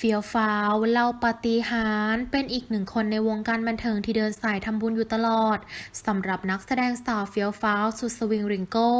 เฟียวฟ้าวเล่าปฏิหารเป็นอีกหนึ่งคนในวงการบันเทิงที่เดินสายทำบุญอยู่ตลอดสำหรับนักแสดงสาวเฟียวฟ้าวสุดสวิงริงโก้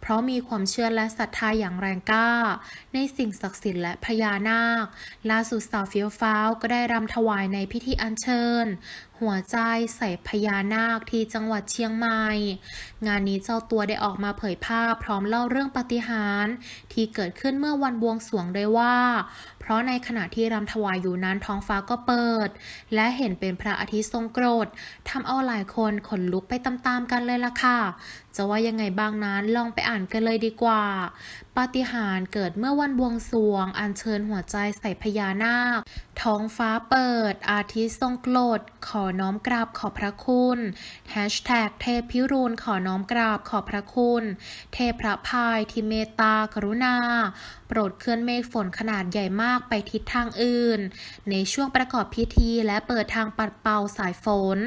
เพราะมีความเชื่อและศรัทธาอย่างแรงกล้า ในสิ่งศักดิ์สิทธิ์และพญานาค ล่าสุดสาวเฟียวฟ้าวก็ได้รำถวายในพิธีอัญเชิญ หัวใจใส่พญานาคที่จังหวัดเชียงใหม่ งานนี้เจ้าตัวได้ออกมาเผยภาพพร้อมเล่าเรื่องปฏิหารที่เกิดขึ้นเมื่อวันบวงสรวงด้วยว่า เพราะในขณะที่รำถวายอยู่นั้นท้องฟ้าก็เปิด และเห็นเป็นพระอาทิตย์ทรงโกรธทำเอาหลายคนขนลุกไปตามๆกันเลยล่ะค่ะ จะว่ายังไงบ้างนั้นลองไปอ่านกันเลยดีกว่า ปาฏิหาริย์เกิดเมื่อวันบวงสรวง อัญเชิญหัวใจใส่พญานาค ท้องฟ้าเปิด อาทิตย์ทรงโกรธขอน้อมกราบขอบพระคุณแฮชแท็กเทพพิรูณขอน้อมกราบขอบพระคุณ เทพพระพายที่เมตตา กรุณา โปรดเคลื่อนเมฆฝนขนาดใหญ่มากไปทิศทางอื่น ในช่วงประกอบพิธีและเปิดทางปัดเป่าสายฝน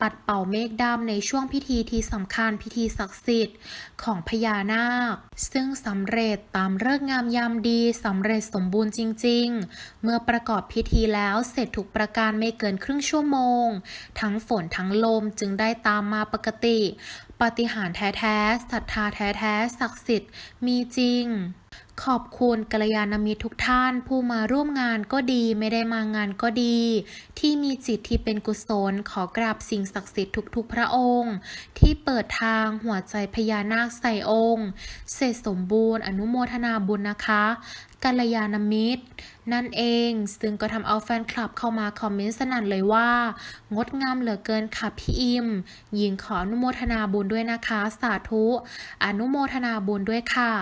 ปัดเป่าเมฆดำในช่วงพิธีที่สำคัญพิธีศักดิ์สิทธิ์ของพญานาค ซึ่งสำเร็จตามเลิกษ์งามยามดีสำเร็จสมบูรณ์จริง ๆ เมื่อประกอบพิธีแล้วเสร็จถูกประการไม่เกินครึ่งชั่วโมง ทั้งฝนทั้งลมจึงได้ตามมาปกติ ปฏิหารแท้ๆศรัทธาแท้ๆศักดิ์สิทธิ์มีจริง ขอบคุณกัลยาณมิตรทุกท่าน ผู้มาร่วมงานก็ดีไม่ได้มางานก็ดี ที่มีจิตที่เป็นกุศลขอกราบสิ่งศักดิ์สิทธิ์ทุกๆ พระองค์ ที่เปิดทางหัวใจพญานาคใส่องค์ เสร็จสมบูรณ์อนุโมทนาบุญนะคะ กัลยาณมิตร นั่นเอง ซึ่งก็ทำเอาแฟนคลับเข้ามาคอมเมนต์สนั่นเลยว่า งดงามเหลือเกินค่ะพี่อิม ยิงขออนุโมทนาบุญด้วยนะคะ สาธุ อนุโมทนาบุญด้วยค่ะ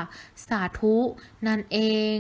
สาธุ นั่นเอง